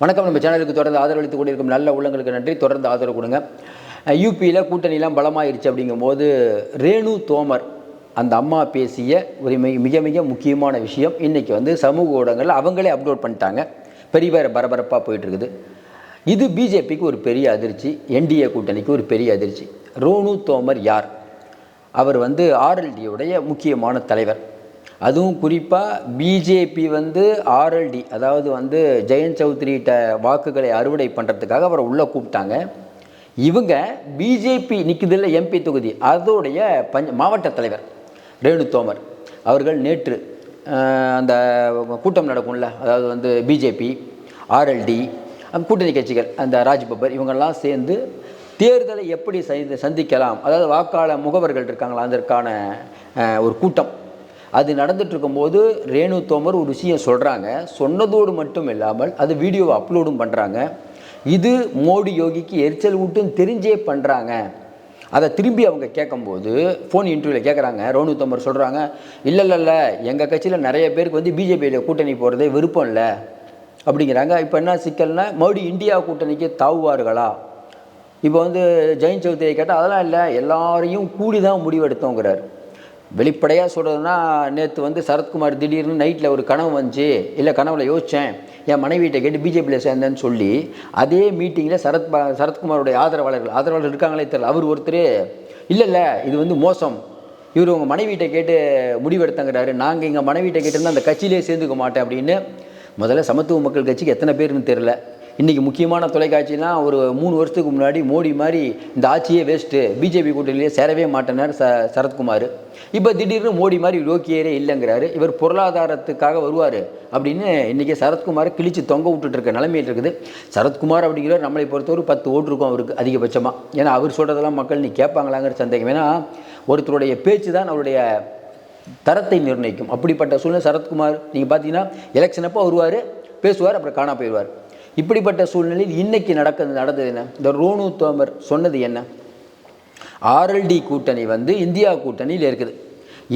வணக்கம். நம்ம சேனலுக்கு தொடர்ந்து ஆதரவளித்து கொண்டிருக்கும் நல்ல உள்ளங்களுக்கு நன்றி. தொடர்ந்து ஆதரவு கொடுங்க. யூபியில் கூட்டணிலாம் பலமாயிருச்சு அப்படிங்கும்போது ரேணு தோமர் அந்த அம்மா பேசிய ஒரு மிக மிக முக்கியமான விஷயம் இன்றைக்கி வந்து சமூக ஊடகங்களில் அவங்களே அப்லோட் பண்ணிட்டாங்க. பெரிய பேர பரபரப்பாக போயிட்டுருக்குது. இது பிஜேபிக்கு ஒரு பெரிய அதிர்ச்சி என்டிஏ கூட்டணிக்கு ஒரு பெரிய அதிர்ச்சி. ரோனு தோமர் யார்? அவர் வந்து ஆர்எல்டியுடைய முக்கியமான தலைவர். அதுவும் குறிப்பாக பிஜேபி வந்து ஆர்எல்டி அதாவது வந்து ஜெயந்த் சௌத்ரிகிட்ட வாக்குகளை அறுவடை பண்ணுறதுக்காக அவரை உள்ளே கூப்பிட்டாங்க. இவங்க பிஜேபி நிற்குதில்ல எம்பி தொகுதி அதோடைய பஞ்ச மாவட்ட தலைவர் ரேணு தோமர் அவர்கள் நேற்று அந்த கூட்டம் நடக்கும்ல அதாவது வந்து பிஜேபி ஆர்எல்டி கூட்டணி கட்சிகள் அந்த ராஜ்பப்பர் இவங்கெல்லாம் சேர்ந்து தேர்தலை எப்படி சந்தி- சந்திக்கலாம் அதாவது வாக்காளர் முகவர்கள் இருக்காங்களா அதற்கான ஒரு கூட்டம். அது நடந்துட்டுருக்கும்போது ரேணு தோமர் ஒரு விஷயம் சொல்கிறாங்க சொன்னதோடு மட்டும் இல்லாமல் அது வீடியோவை அப்லோடும் பண்ணுறாங்க இது மோடி யோகிக்கு எரிச்சல் ஊட்டும் தெரிஞ்சே பண்ணுறாங்க அதை திரும்பி அவங்க கேட்கும்போது ஃபோன் இன்டர்வியூவில் கேட்குறாங்க. ரோனு தோமர் சொல்கிறாங்க இல்லை இல்லை இல்லை எங்கள் கட்சியில் நிறைய பேருக்கு வந்து பிஜேபியில் கூட்டணி போகிறதே விருப்பம் இல்லை. அப்படிங்கிறாங்க. இப்போ என்ன சிக்கல்னா மோடி இந்தியா கூட்டணிக்கு தாவுவார்களா? இப்போ வந்து ஜெயின் சௌத்ரியை கேட்டால் அதெல்லாம் இல்லை எல்லாரையும் கூடி தான் முடிவெடுத்தோங்கிறார். வெளிப்படையாக சொல்கிறதுனா நேற்று வந்து சரத்குமார் திடீர்னு நைட்டில் ஒரு கனவு வந்துச்சு. இல்லை கனவுல யோசித்தேன் என் மனைவியிட்ட கேட்டு பிஜேபியில் சேர்ந்தேன்னு சொல்லி அதே மீட்டிங்கில் சரத் சரத்குமாருடைய சரத்குமாரோடைய ஆதரவாளர்கள் ஆதரவாளர்கள் இருக்காங்களே தெரியல. அவர் ஒருத்தர் இல்லை இல்லை இது வந்து மோசம். இவர் உங்கள் மனைவியிட்ட கேட்டு முடிவெடுத்தங்கிறாரு. நாங்கள் எங்கள் மனைவியிட்ட கேட்டிருந்தால் அந்த கட்சியிலே சேர்ந்துக்க மாட்டேன் அப்படின்னு முதல்ல சமத்துவ மக்கள் கட்சிக்கு எத்தனை பேருன்னு தெரில இன்றைக்கி முக்கியமான தொலைக்காட்சிலாம் ஒரு மூணு வருஷத்துக்கு முன்னாடி மோடி மாதிரி இந்த ஆட்சியே வேஸ்ட்டு பிஜேபி கூட்டணியிலே சேரவே மாட்டேனார் ச சரத்குமார். இப்போ திடீர்னு மோடி மாதிரி யோக்கியரே இல்லைங்கிறாரு. இவர் பொருளாதாரத்துக்காக வருவார் அப்படின்னு இன்றைக்கி சரத்குமாரை கிழிச்சு தொங்க விட்டுட்டு இருக்க நிலைமையில் இருக்குது. சரத்குமார் அப்படிங்கிறவர் நம்மளை பொறுத்தவரை பத்து ஓட்டு இருக்கும் அவருக்கு அதிகபட்சமாக ஏன்னா அவர் சொல்கிறதெல்லாம் மக்கள் நீ கேட்பாங்களாங்கிற சந்தேகம். ஏன்னா ஒருத்தருடைய பேச்சு தான் அவருடைய தரத்தை நிர்ணயிக்கும். அப்படிப்பட்ட சூழ்நிலை சரத்குமார் நீங்கள் பார்த்தீங்கன்னா எலெக்ஷன் அப்போ வருவார் பேசுவார் அப்புறம் காணா போயிடுவார். இப்படிப்பட்ட சூழ்நிலையில் இன்னைக்கு நடக்க நடந்தது என்ன? இந்த ரோனு தோமர் சொன்னது என்ன? ஆர்எல்டி கூட்டணி வந்து இந்தியா கூட்டணியில் இருக்குது.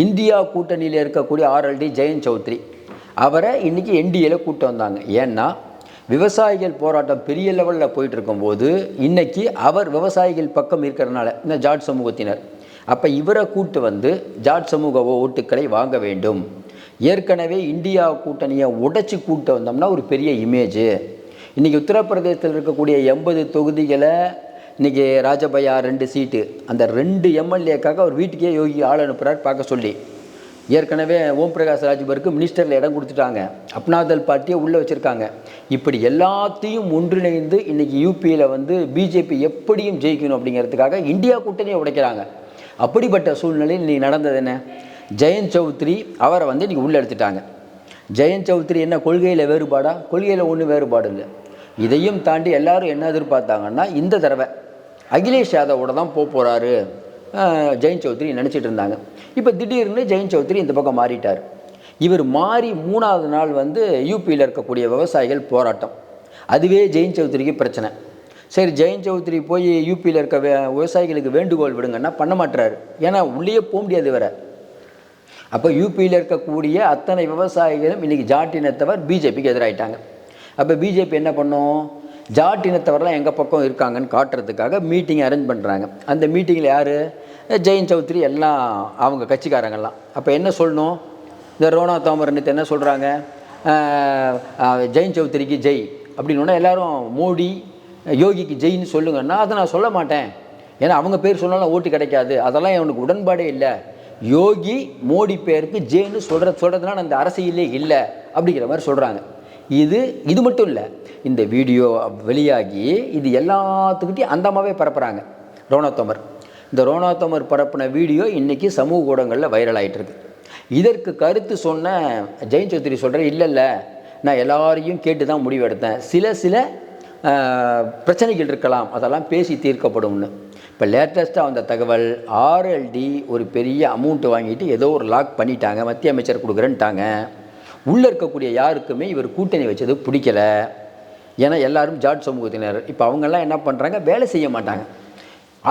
இந்தியா கூட்டணியில் இருக்கக்கூடிய ஆர்எல்டி ஜெயந்த் சௌத்ரி அவரை இன்னைக்கு என்டிஏல கூட்டம் வந்தாங்க. ஏன்னா விவசாயிகள் போராட்டம் பெரிய லெவலில் போயிட்டு இருக்கும்போது இன்றைக்கி அவர் விவசாயிகள் பக்கம் இருக்கிறனால இந்த ஜாட் சமூகத்தினர் அப்போ இவரை கூட்டு வந்து ஜாட் சமூக ஓட்டுக்களை வாங்க வேண்டும். ஏற்கனவே இந்தியா கூட்டணியை உடைச்சி கூட்ட வந்தோம்னா ஒரு பெரிய இமேஜு இன்றைக்கி உத்தரப்பிரதேசத்தில் இருக்கக்கூடிய எண்பது தொகுதிகளை இன்றைக்கி ராஜபையா ரெண்டு சீட்டு அந்த ரெண்டு எம்எல்ஏக்காக அவர் வீட்டுக்கே யோகி ஆள் அனுப்புகிறார் பார்க்க சொல்லி. ஏற்கனவே ஓம் பிரகாஷ் ராஜ்பருக்கு மினிஸ்டரில் இடம் கொடுத்துட்டாங்க. அப்னாதல் பார்ட்டியை உள்ளே வச்சுருக்காங்க. இப்படி எல்லாத்தையும் ஒன்றிணைந்து இன்றைக்கி யூபியில் வந்து பிஜேபி எப்படியும் ஜெயிக்கணும் அப்படிங்கிறதுக்காக இந்தியா கூட்டணியை உடைக்கிறாங்க. அப்படிப்பட்ட சூழ்நிலையில் இன்றைக்கி நடந்தது என்ன? ஜெயந்த் சௌத்ரி அவரை வந்து இன்றைக்கி உள்ளே எடுத்துட்டாங்க. ஜெயந்த் சௌத்ரி என்ன கொள்கையில் வேறுபாடா? கொள்கையில் ஒன்றும் வேறுபாடு இல்லை. இதையும் தாண்டி எல்லாரும் என்ன எதிர்பார்த்தாங்கன்னா இந்த தடவை அகிலேஷ் யாதவோட தான் போக போகிறாரு ஜெயந்த் சௌத்ரி நினச்சிட்டு இருந்தாங்க. இப்போ திடீர்னு ஜெயந்த் சௌத்ரி இந்த பக்கம் மாறிட்டார். இவர் மாறி மூணாவது நாள் வந்து யூபியில் இருக்கக்கூடிய விவசாயிகள் போராட்டம். அதுவே ஜெயந்த் சௌத்ரிக்கு பிரச்சனை. சரி ஜெயந்த் சௌத்ரி போய் யூபியில் இருக்க விவசாயிகளுக்கு வேண்டுகோள் விடுங்கன்னா பண்ண மாட்டுறாரு ஏன்னா உள்ளேயே போக முடியாது வேறு அப்போ யூபியில் இருக்கக்கூடிய அத்தனை விவசாயிகளும் இன்றைக்கி ஜாட்டினத்தவர் பிஜேபிக்கு எதிராயிட்டாங்க. அப்போ பிஜேபி என்ன பண்ணும்? ஜாட்டினத்தவரெலாம் எங்கள் பக்கம் இருக்காங்கன்னு காட்டுறதுக்காக மீட்டிங் அரேஞ்ச் பண்ணுறாங்க அந்த மீட்டிங்கில் யார்? ஜெயின் சௌத்ரி எல்லாம் அவங்க கட்சிக்காரங்கெல்லாம் அப்போ என்ன சொல்லணும்? இந்த ரோனா தாமர் என்ன சொல்கிறாங்க ஜெயின் சௌத்ரிக்கு ஜெய் அப்படின்னு எல்லாரும் மோடி யோகிக்கு ஜெயின்னு சொல்லுங்கன்னா அதை நான் சொல்ல மாட்டேன். ஏன்னா அவங்க பேர் சொன்னாலும் ஓட்டு கிடைக்காது. அதெல்லாம் எனக்கு உடன்பாடே இல்லை. யோகி மோடி பேருக்கு ஜேன்னு சொல்கிற சொல்கிறதுனால அந்த அரசியலே இல்லை அப்படிங்கிற மாதிரி சொல்கிறாங்க இது இது மட்டும் இல்லை இந்த வீடியோ வெளியாகி இது எல்லாத்துக்கிட்டையும் அந்தமாவே பரப்புகிறாங்க ரோனாத்தோமர் இந்த ரோனா தோமர் வீடியோ இன்றைக்கி சமூக ஊடகங்களில் வைரல் ஆகிட்டுருக்கு இதற்கு கருத்து சொன்ன ஜெயின் சௌத்ரி சொல்கிறேன் இல்லை இல்லை நான் எல்லாரையும் கேட்டு தான் முடிவு எடுத்தேன் சில சில பிரச்சனைகள் இருக்கலாம் அதெல்லாம் பேசி தீர்க்கப்படும்னு. இப்போ லேட்டஸ்ட்டாக வந்த தகவல் ஆர்எல்டி ஒரு பெரிய அமௌண்ட் வாங்கிட்டு ஏதோ ஒரு லாக் பண்ணிட்டாங்க மத்திய அமைச்சர் கொடுக்குறேன்ட்டாங்க. உள்ளே இருக்கக்கூடிய யாருக்குமே இவர் கூட்டணி வச்சது பிடிக்கல. ஏன்னா எல்லாரும் ஜாட் சமூகத்தினர். இப்போ அவங்கெல்லாம் என்ன பண்ணுறாங்க வேலை செய்ய மாட்டாங்க.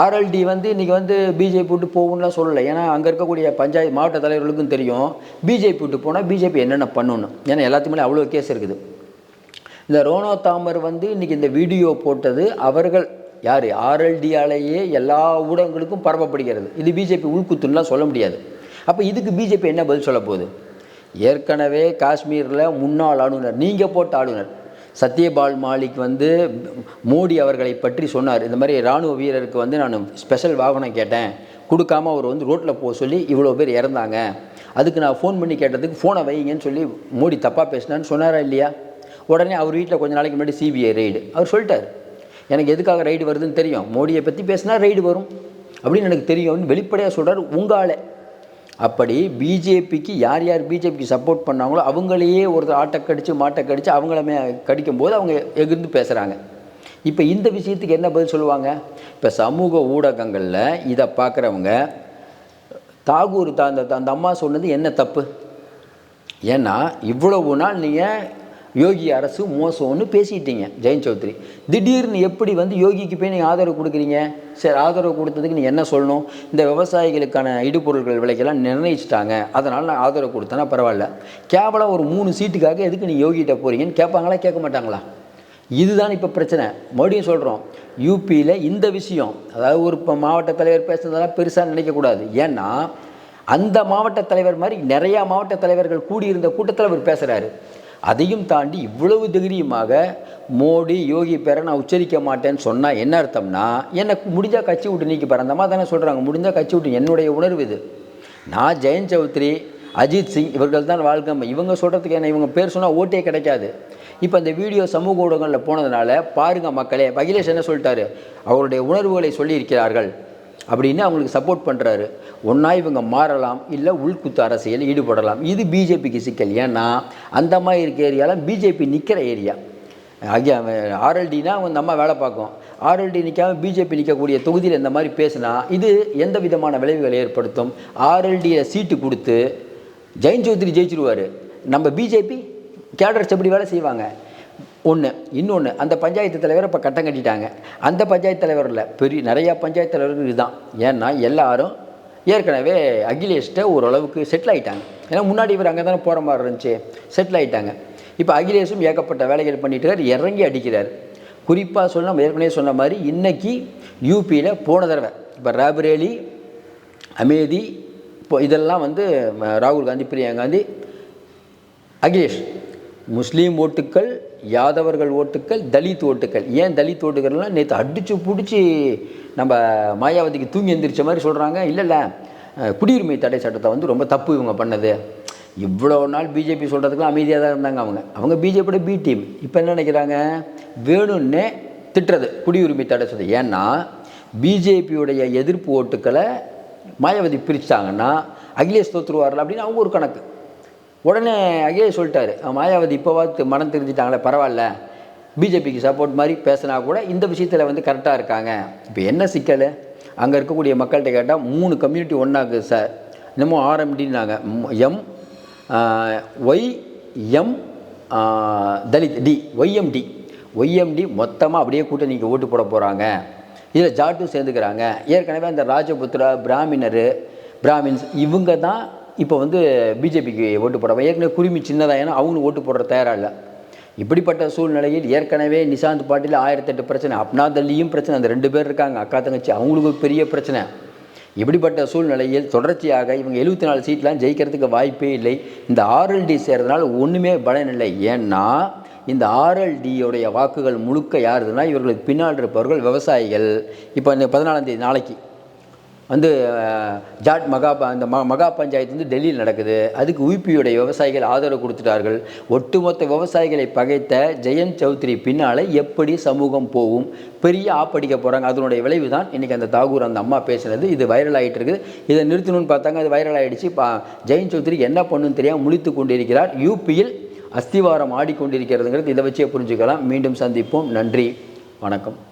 ஆர்எல்டி வந்து இன்றைக்கி வந்து பிஜேபி விட்டு போகும்லாம் சொல்லலை. ஏன்னா அங்கே இருக்கக்கூடிய பஞ்சாயத்து மாவட்ட தலைவர்களுக்கும் தெரியும். பிஜேபி விட்டு போனால் பிஜேபி என்னென்ன பண்ணணும் ஏன்னா எல்லாத்துக்குமே அவ்வளோ கேஸ் இருக்குது. இந்த ரோனோ தாமர் வந்து இன்னைக்கு இந்த வீடியோ போட்டது அவர்கள் யார்? ஆர்எல்டியாலேயே எல்லா ஊடகங்களுக்கும் பரப்பப்படுகிறது. இது பிஜேபி உள்குத்துலாம் சொல்ல முடியாது. அப்போ இதுக்கு பிஜேபி என்ன பதில் சொல்ல போகுது? ஏற்கனவே காஷ்மீரில் முன்னாள் ஆளுநர் நீங்கள் போட்ட ஆளுநர் சத்யபால் மாலிக் வந்து மோடி அவர்களை பற்றி சொன்னார். இந்த மாதிரி இராணுவ வீரருக்கு வந்து நான் ஸ்பெஷல் வாகனம் கேட்டேன். கொடுக்காம அவர் வந்து ரோட்டில் போக சொல்லி இவ்வளோ பேர் இறந்தாங்க. அதுக்கு நான் ஃபோன் பண்ணி கேட்டதுக்கு ஃபோனை வைங்கன்னு சொல்லி மோடி தப்பாக பேசினான்னு சொன்னாரா இல்லையா? உடனே அவர் வீட்டில் கொஞ்ச நாளைக்கு முன்னாடி சிபிஐ ரெய்டு அவர் சொல்லிட்டார். எனக்கு எதுக்காக ரைடு வருதுன்னு தெரியும். மோடியை பற்றி பேசினா ரைடு வரும். அப்படின்னு எனக்கு தெரியும். வெளிப்படையாக சொல்கிறார் உங்களால் அப்படி பிஜேபிக்கு யார் யார் பிஜேபிக்கு சப்போர்ட் பண்ணாங்களோ அவங்களையே ஒருத்தர் ஆட்டை கடித்து மாட்டை கடித்து அவங்களமே கடிக்கும் போது அவங்க எகிர்ந்து பேசுகிறாங்க இப்போ இந்த விஷயத்துக்கு என்ன பதில் சொல்லுவாங்க? இப்போ சமூக ஊடகங்களில் இதை பார்க்குறவங்க தாகூர் தா அந்த அந்த அம்மா சொன்னது என்ன தப்பு? ஏன்னா இவ்வளவு நாள் நீங்கள் யோகி அரசு மோசம்னு பேசிட்டீங்க ஜெயந்த் சௌத்ரி. திடீர்னு எப்படி வந்து யோகிக்கு போய் நீங்கள் ஆதரவு கொடுக்குறீங்க? சரி ஆதரவு கொடுத்ததுக்கு நீங்கள் என்ன சொல்லணும்? இந்த விவசாயிகளுக்கான இடுபொருட்கள் விலைக்கெல்லாம் நிர்ணயிச்சிட்டாங்க. அதனால் நான் ஆதரவு கொடுத்தேன்னா பரவாயில்ல. கேவலம் ஒரு மூணு சீட்டுக்காக எதுக்கு நீ யோகிட்ட போகிறீங்கன்னு கேட்பாங்களா கேட்க மாட்டாங்களா? இதுதான் இப்போ பிரச்சனை. மறுபடியும் சொல்கிறோம் யூபியில் இந்த விஷயம் அதாவது ஒரு இப்போ மாவட்ட தலைவர் பேசுனதெல்லாம் பெருசாக நினைக்கக்கூடாது ஏன்னா அந்த மாவட்ட தலைவர் மாதிரி நிறையா மாவட்ட தலைவர்கள் கூடியிருந்த கூட்டத்தில் அவர் பேசுகிறாரு அதையும் தாண்டி இவ்வளவு தைரியமாக மோடி யோகி பேரை நான் உச்சரிக்க மாட்டேன்னு சொன்னால் என்ன அர்த்தம்னா எனக்கு முடிஞ்சால் கட்சி விட்டு நீக்கி பாரு. அந்த மாதிரி தானே சொல்கிறாங்க முடிஞ்சால் கட்சி விட்டு என்னுடைய உணர்வு இது. நான் ஜெயந்த் சௌத்ரி அஜித் சிங் இவர்கள் தான் வாழ்க்கை இவங்க சொல்கிறதுக்கு என்ன? இவங்க பேர் சொன்னால் ஓட்டே கிடைக்காது. இப்போ இந்த வீடியோ சமூக ஊடகங்களில் போனதுனால பாருங்கள் மக்களே மகிலேஷ் என்ன சொல்லிட்டாரு? அவருடைய உணர்வுகளை சொல்லியிருக்கிறார்கள். அப்படின்னு அவங்களுக்கு சப்போர்ட் பண்ணுறாரு ஒன்றா இவங்க மாறலாம் இல்லை உள்குத்து அரசியல் ஈடுபடலாம். இது பிஜேபிக்கு சிக்கல். ஏன்னா அந்த மாதிரி இருக்க ஏரியாலாம் பிஜேபி நிற்கிற ஏரியா ஆகிய ஆர்எல்டினா அந்த அம்மா வேலை பார்க்கும். ஆர்எல்டி நிற்காம பிஜேபி நிற்கக்கூடிய தொகுதியில் இந்த மாதிரி பேசினா இது எந்த விதமான விளைவுகளை ஏற்படுத்தும்? ஆர்எல்டியில் சீட்டு கொடுத்து ஜெயின் சௌத்ரி ஜெயிச்சிருவார். நம்ம பிஜேபி கேடர்ஸ் எப்படி வேலை செய்வாங்க? ஒன்று இன்னொன்று அந்த பஞ்சாயத்து தலைவரை இப்போ கட்டம் கட்டிட்டாங்க. அந்த பஞ்சாயத்து தலைவர் இல்லை பெரிய நிறையா பஞ்சாயத்து தலைவர்கள் இதுதான். ஏன்னா எல்லாரும் ஏற்கனவே அகிலேஷ்கிட்ட ஓரளவுக்கு செட்டில் ஆகிட்டாங்க ஏன்னா முன்னாடி இவர் அங்கே தானே போகிற மாதிரி இருந்துச்சு செட்டில் ஆகிட்டாங்க இப்போ அகிலேஷும் ஏகப்பட்ட வேலைகள் பண்ணிட்டு இறங்கி அடிக்கிறார். குறிப்பாக சொல்ல நம்ம ஏற்கனவே சொன்ன மாதிரி இன்னைக்கு யூபியில் போன தடவை இப்போ ராபரேலி அமேதி இப்போ இதெல்லாம் வந்து ராகுல் காந்தி பிரியா காந்தி அகிலேஷ். முஸ்லீம் ஓட்டுக்கள் யாதவர்கள் ஓட்டுக்கள் தலித் ஓட்டுக்கள். ஏன் தலித் ஓட்டுக்கள்லாம் நேற்று அடித்து பிடிச்சி நம்ம மாயாவதிக்கு தூங்கி எந்திரிச்ச மாதிரி சொல்கிறாங்க இல்லை இல்லை குடியுரிமை தடை சட்டத்தை வந்து ரொம்ப தப்பு இவங்க பண்ணது. இவ்வளோ நாள் பிஜேபி சொல்கிறதுக்குலாம் அமைதியாக தான் இருந்தாங்க அவங்க. அவங்க பிஜேபியோட பி டீம் இப்போ என்ன நினைக்கிறாங்க? வேணும்னே திட்டுறது குடியுரிமை தடை சட்டத்தை. ஏன்னா பிஜேபியுடைய எதிர்ப்பு ஓட்டுக்களை மாயாவதி பிரித்தாங்கன்னா அகிலேஷ் தோத்துருவார்கள் அப்படின்னு அவங்க ஒரு கணக்கு. உடனே அகிலேஷ் சொல்லிட்டாரு மாயாவதி மாயாவதி பார்த்து மனம் தெரிஞ்சிட்டாங்களே பரவாயில்ல. பிஜேபிக்கு சப்போர்ட் மாதிரி பேசினா கூட இந்த விஷயத்தில் வந்து கரெக்டாக இருக்காங்க. இப்போ என்ன சிக்கல்? அங்கே இருக்கக்கூடிய மக்கள்கிட்ட கேட்டால் மூணு கம்யூனிட்டி ஒன்றாக்கு சார் இன்னமும் ஆர்எம்டின்னாங்க M Y M Dalit D YMD YMD மொத்தமாக அப்படியே கூட்டணிக்கு ஓட்டு போட போகிறாங்க இதில் ஜாட்டும் சேர்ந்துக்கிறாங்க. ஏற்கனவே அந்த ராஜபுத்திரா பிராமினர் பிராமின்ஸ் இவங்க தான் இப்போ வந்து பிஜேபிக்கு ஓட்டு போடுறாங்க ஏற்கனவே குருமி சின்னதாக ஏன்னா அவங்களும் ஓட்டு போடுற தயாராக இல்லை. இப்படிப்பட்ட சூழ்நிலையில் ஏற்கனவே நிசாந்த் பாட்டில் ஆயிரத்தெட்டு பிரச்சனை அப்னாதல்லியும் பிரச்சனை அந்த ரெண்டு பேர் இருக்காங்க அக்கா தங்கச்சி அவங்களுக்கு பெரிய பிரச்சனை. இப்படிப்பட்ட சூழ்நிலையில் தொடர்ச்சியாக இவங்க எழுபத்தி நாலு சீட்லாம் ஜெயிக்கிறதுக்கு வாய்ப்பே இல்லை. இந்த ஆர்எல்டி சேர்றதுனால ஒன்றுமே பலன் இல்லை. ஏன்னா இந்த ஆர்எல்டியோடைய வாக்குகள் முழுக்க யாருதுன்னா இவர்களுக்கு பின்னால் இருப்பவர்கள் விவசாயிகள். இப்போ இந்த பதினாலாம் தேதி நாளைக்கு வந்து ஜாட் மகா ப- அந்த ம மகா பஞ்சாயத்து வந்து டெல்லியில் நடக்குது. அதுக்கு உயிப்பியுடைய விவசாயிகள் ஆதரவு கொடுத்துட்டார்கள். ஒட்டுமொத்த விவசாயிகளை பகைத்த ஜெயந்த் சௌத்ரி பின்னால் எப்படி சமூகம் போகும்? பெரிய ஆப்படிக்க போகிறாங்க அதனுடைய விளைவு தான் இன்றைக்கி அந்த தாகூர் அந்த அம்மா பேசுனது இது வைரல் ஆகிட்டு இருக்குது. இதை நிறுத்தணும்னு பார்த்தாங்க. அது வைரல் ஆகிடுச்சு பா ஜெயந்த் சௌத்ரி என்ன பண்ணுன்னு தெரியாமல் முழித்து கொண்டிருக்கிறார். யூபியில் அஸ்திவாரம் ஆடிக்கொண்டிருக்கிறதுங்கிறது இதை வச்சே புரிஞ்சுக்கலாம். மீண்டும் சந்திப்போம். நன்றி. வணக்கம்.